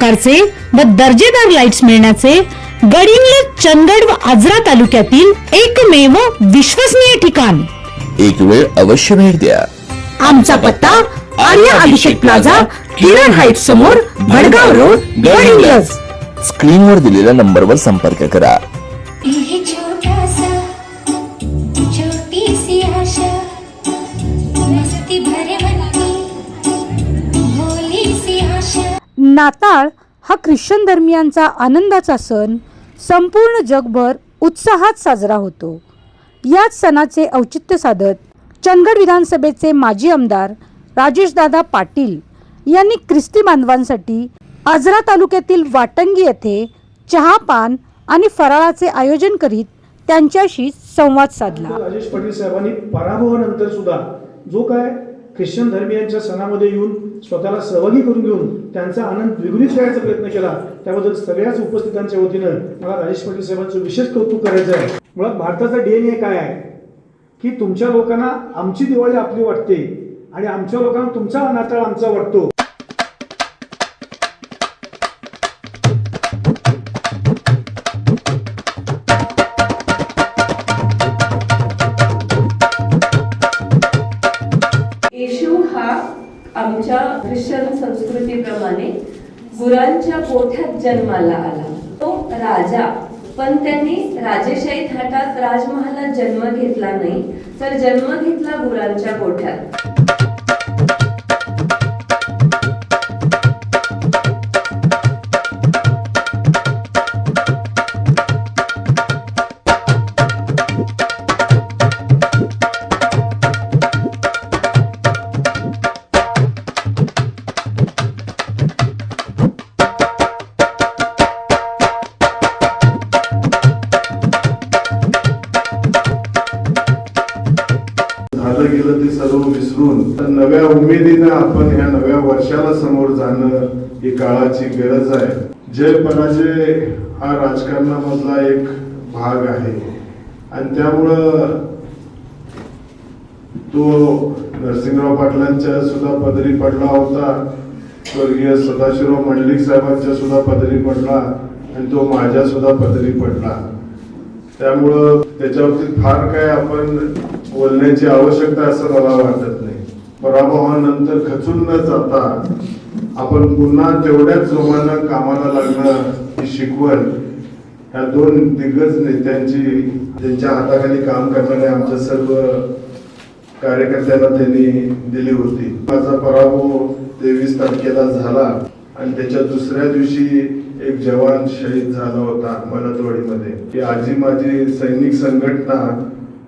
प्रकारचे व दर्जेदार लाईट्स मिळण्याचे गडिंग्लज चंदगड व आजरा तालुक्यातील एकमेव विश्वसनीय ठिकाण. एक वेळ अवश्य भेट द्या. आमचा पत्ता आर्या अभिषेक प्लाझा किरण हाईट समोर भडगाव रोड गडिंग्लज. स्क्रीनवर दिलेल्या नंबरवर संपर्क करा. यह छोटा सा छोटी सी आशा. मस्ती भरे नाताळ हा ख्रिश्चन धर्मियांचा आनंदाचा सण. संपूर्ण जगभर उत्साहात साजरा होतो. याच सणाचे औचित्य साधत चंदगड विधानसभेचे माजी आमदार राजेशदादा पाटील यांनी ख्रिस्ती बांधवांसाठी आजरा तालुक्यातील वाटंगी येथे चहा पान आणि फराळाचे आयोजन करीत त्यांच्याशी संवाद साधला. राजेश पाटील साहेबांनी पराभवानंतर सुद्धा जो काय ख्रिश्चन धर्मियांच्या सणामध्ये येऊन स्वतःला सहभागी करून घेऊन त्यांचा आनंद द्विगुणित करायचा प्रयत्न केला. त्याबद्दल सगळ्याच उपस्थितांच्या वतीनं मला राजेश पाटील साहेबांचं विशेष कौतुक करायचं आहे. मुळात भारताचा डीएनए काय आहे? की तुमच्या लोकांना आमची दिवाळी आपली वाटते आणि आमच्या लोकांना तुमचा नाताळ आमचा वाटतो. आमच्या ख्रिश्चन संस्कृतीप्रमाणे गुरांच्या पोठ्यात जन्माला आला. तो राजा. पण त्यांनी राजेशाही थाटात राजमहालात जन्म घेतला नाही तर जन्म घेतला गुरांच्या पोठ्यात वर्षाला समोर जाणं ही काळाची गरज आहे? जय पराजय हा राजकारणामधला एक भाग आहे. आणि त्यामुळं तो नरसिंहराव पाटलांच्या सुद्धा पदरी पडला होता. स्वर्गीय सदाशिवराव मंडलिक साहेबांच्या सुद्धा पदरी पडला आणि तो माझ्या सुद्धा पदरी पडला. त्यामुळं त्याच्यावरती फार काय आपण बोलण्याची आवश्यकता असं मला वाटत नाही. पराभवानंतर खचून न जाता आपण पुन्हा तेवढ्याच जोमानं कामाला लागणं ही शिकवण ह्या दोन दिग्गज नेत्यांची ज्यांच्या हाताखाली काम करणाऱ्या आमच्या सर्व कार्यकर्त्यांना त्यांनी दिली होती. माझा पराभव तेवीस तारखेला झाला आणि त्याच्या दुसऱ्या दिवशी एक जवान शहीद झाला होता मलतवाडीमध्ये की आजी माझी सैनिक संघटना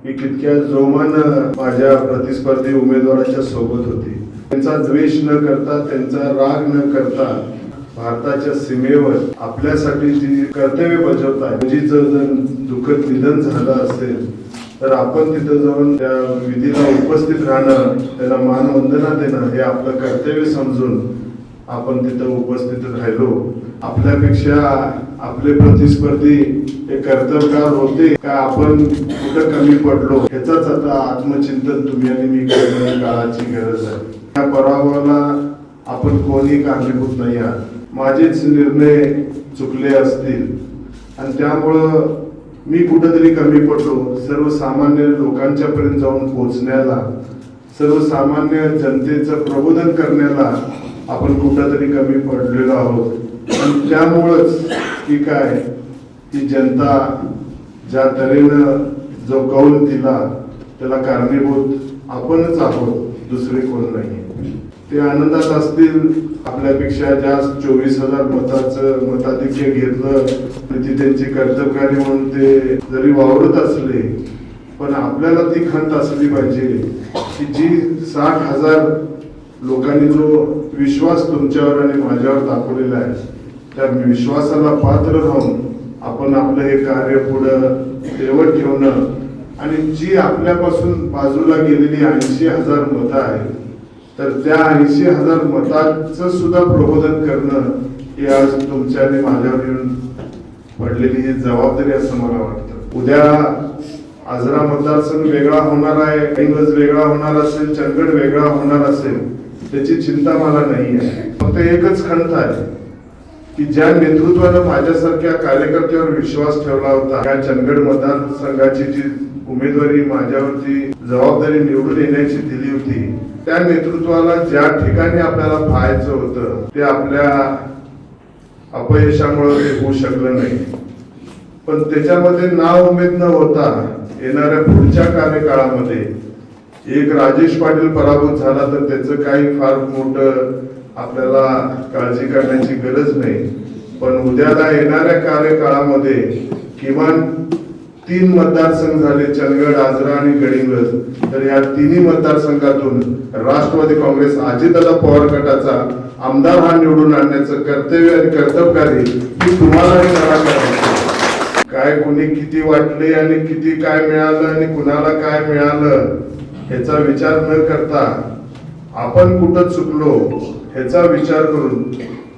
मी कितक्या जोमानं माझ्या प्रतिस्पर्धी उमेदवाराच्या सोबत होती. त्यांचा द्वेष न करता त्यांचा राग न करता भारताच्या सीमेवर आपल्यासाठी जी कर्तव्य बजावतात म्हणजे मुलीचं जर दुःखद निधन झालं असेल तर आपण तिथं जाऊन त्या विधीला उपस्थित राहणं त्याला मानवंदना देणं हे आपलं कर्तव्य समजून आपण तिथं उपस्थित राहिलो. आपल्यापेक्षा आपले प्रतिस्पर्धी हे कर्तव्यकार होते का आपण कुठं कमी पडलो? ह्याचाच आता आत्मचिंतन तुम्ही आणि मी करणं काळाची गरज आहे. त्या पराभवाला आपण कोणी कारणीभूत नाही आहात. माझेच निर्णय चुकले असतील. आणि त्यामुळं मी कुठंतरी कमी पडलो. सर्वसामान्य लोकांच्या पर्यंत जाऊन पोहोचण्याला सर्वसामान्य जनतेचं प्रबोधन करण्याला आपण कुठंतरी कमी पडलेलो आहोत. आणि त्यामुळंच की काय? ती जनता ज्या तऱ्हेनं जो कौल दिला त्याला कारणीभूत आपणच आहोत दुसरे कोण नाही. ते आनंदात असतील आपल्यापेक्षा जास्त चोवीस हजार मताचं मताधिक्य घेतलं ती त्यांची कर्तव्यकारी म्हणून ते जरी वावरत असले पण आपल्याला ती खंत असली पाहिजे. की जी साठ हजार लोकांनी जो विश्वास तुमच्यावर आणि माझ्यावर दाखवलेला आहे त्या विश्वासाला पात्र राहून आपण आपलं हे कार्य पुढं ठेवत ठेवणं आणि जी आपल्यापासून बाजूला गेलेली ऐंशी हजार मतं आहेत तर त्या ऐंशी हजार मतांचं सुद्धा प्रबोधन करणं हे आज तुमच्या आणि माझ्यावर येऊन पडलेली ही जबाबदारी असं मला वाटतं. उद्या आजरा मतदारसंघ वेगळा होणार आहे इंग्रज वेगळा होणार असेल चंदगड वेगळा होणार असेल त्याची चिंता मला नाही आहे. फक्त एकच खंत आहे की ज्या नेतृत्वानं माझ्यासारख्या कार्यकर्त्यावर विश्वास ठेवला होता या चंदगड मतदारसंघाची जी उमेदवारी माझ्यावरती जबाबदारी निवडून येण्याची दिली होती त्या नेतृत्वाला ज्या ठिकाणी आपल्याला पाहायचं होतं ते आपल्या अपयशामुळे ते होऊ शकलं नाही. पण त्याच्यामध्ये नाव उमेद न होता येणाऱ्या पुढच्या कार्यकाळामध्ये एक राजेश पाटील पराभूत झाला तर त्याचं काही फार मोठं आपल्याला काळजी करण्याची गरज नाही. पण उद्याला येणाऱ्या कार्यकाळामध्ये किमान तीन मतदारसंघ झाले चंदगड आजरा आणि गडिंगज तर या तिन्ही मतदारसंघातून राष्ट्रवादी काँग्रेस अजितदादा पवार गटाचा आमदार हा निवडून आणण्याचं कर्तव्य आणि कर्तव्यकारी ही तुम्हालाही आणि काय कोणी किती वाटले आणि किती काय मिळालं आणि कुणाला काय मिळालं याचा विचार न करता आपण कुठं चुकलो ह्याचा विचार करून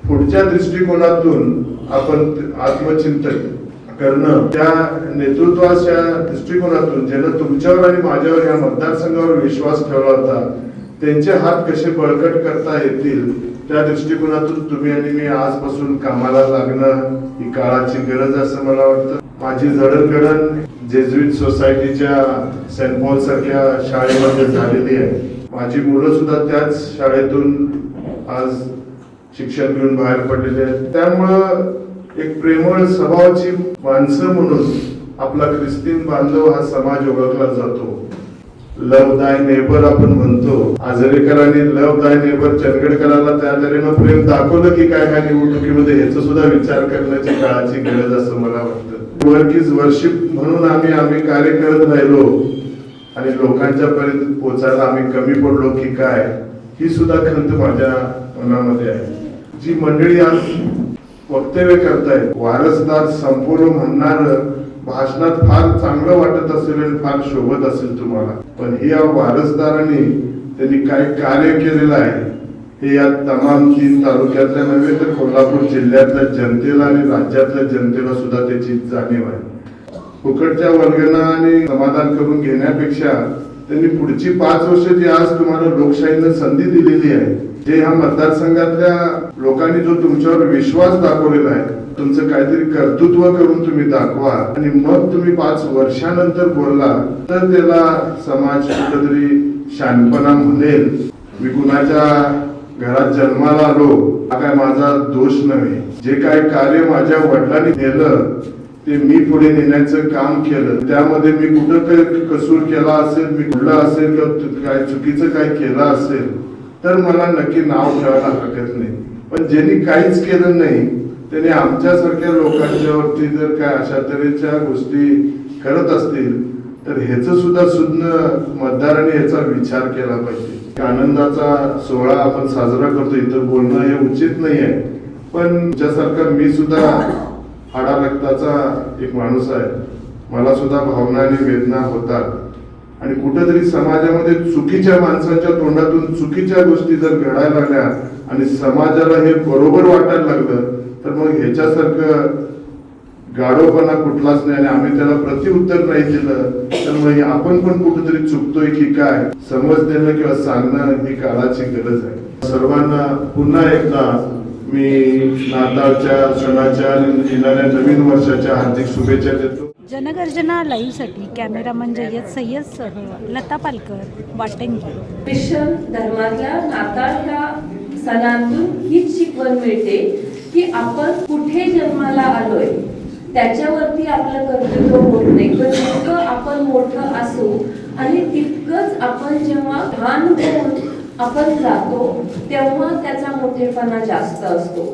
पुढच्या दृष्टिकोनातून आपण आत्मचिंतन करणं. त्या नेतृत्वाच्या दृष्टिकोनातून ज्यानं तुमच्यावर आणि माझ्यावर या मतदारसंघावर विश्वास ठेवला होता त्यांचे हात कसे बळकट करता येतील त्या दृष्टिकोनातून तुम्ही आणि मी आजपासून कामाला लागणं ही काळाची गरज असं मला वाटतं. माझी जडणघडण जेजुईत सोसायटीच्या सेंट पॉल सारख्या शाळेमध्ये झालेली आहे. माझी मुलं सुद्धा त्याच शाळेतून आज शिक्षण घेऊन बाहेर पडलेले आहेत. त्यामुळं एक प्रेमळ स्वभावाची माणसं म्हणून आपला ख्रिस्तीन बांधव हा समाज ओळखला जातो. लव दाय नेबर आपण म्हणतो. आजरेकरांनी लव दाय नेबर चंदगडकरांना त्या तऱ्हेनं प्रेम दाखवलं की काय ह्या निवडणुकीमध्ये ह्याचा सुद्धा विचार करण्याची काळाची गरज असं मला वाटतं. वर्क इज वर्शिप म्हणून आम्ही आम्ही कार्य करत राहिलो. आणि लोकांच्या पर्यंत पोचायला आम्ही कमी पडलो की काय ही सुद्धा खंत माझ्या मनामध्ये आहे. जी मंडळी आज वक्तव्य करतायत वारसदार संपूर्ण म्हणणार भाषणात फार चांगलं वाटत असेल आणि फार शोभत असेल तुम्हाला. पण हे या वारसदारांनी त्यांनी काय कार्य केलेलं आहे. हे या तमाम तीन तालुक्यातल्या नव्हे तर कोल्हापूर जिल्ह्यातल्या जनतेला आणि राज्यातल्या जनतेला सुद्धा त्याची जाणीव आहे. फुकटच्या वर्गांना आणि समाधान करून घेण्यापेक्षा त्यांनी पुढची पाच वर्ष जी आज तुम्हाला लोकशाहीनं संधी दिलेली आहे जे ह्या मतदारसंघातल्या लोकांनी जो तुमच्यावर विश्वास दाखवलेला आहे तुमचं काहीतरी कर्तृत्व करून तुम्ही दाखवा आणि मग तुम्ही पाच वर्षानंतर बोलला तर त्याला समाज कुठेतरी शानपणा म्हणेल. मी कुणाच्या घरात जन्माला आलो हा काय माझा दोष नव्हे. जे काय कार्य माझ्या वडिलांनी केलं ते मी पुढे नेण्याचं काम केलं. त्यामध्ये मी कुठं काही कसूर केला असेल मी कुठलं असेल किंवा काय चुकीचं काय केलं असेल तर मला नक्की नाव ठेवायला हरकत नाही. पण ज्यांनी काहीच केलं नाही त्याने आमच्यासारख्या लोकांच्यावरती जर काय अशा तऱ्हेच्या गोष्टी करत असतील तर ह्याच सुद्धा सुज्ञ मतदारांनी ह्याचा विचार केला पाहिजे. आनंदाचा सोहळा आपण साजरा करतो इथं बोलणं हे उचित नाही आहे पण तुमच्यासारखा मी सुद्धा हाडा रक्ताचा एक माणूस आहे. मला सुद्धा भावना आणि वेदना होतात. आणि कुठेतरी समाजामध्ये चुकीच्या माणसांच्या तोंडातून चुकीच्या गोष्टी जर घडायला लागल्या आणि समाजाला हे बरोबर वाटायला लागलं तर मग ह्याच्यासारखं गाढवपणा कुठलाच नाही आणि आम्ही त्याला प्रतिउत्तर नाही दिलं तर मग आपण पण कुठेतरी चुकतोय की काय? समज देणं किंवा सांगणं ही काळाची गरज आहे. सर्वांना पुन्हा एकदा मी नाताळच्या सणाच्या येणाऱ्या नवीन वर्षाच्या हार्दिक शुभेच्छा देतो. जनगर्जना लाईव्हसाठी कॅमेरामन जय्यद सय्यदसह लता पालकर वाटंगी. ख्रिश्चन धर्मातल्या नाताळ ह्या सणातून हीच शिकवण मिळते की आपण कुठे जन्माला आलोय त्याच्यावरती आपलं कर्तव्य होत नाही. पण जितकं आपण मोठं असू आणि तितकंच आपण जेव्हा भान होऊन आपण जातो तेव्हा त्याचा मोठेपणा जास्त असतो.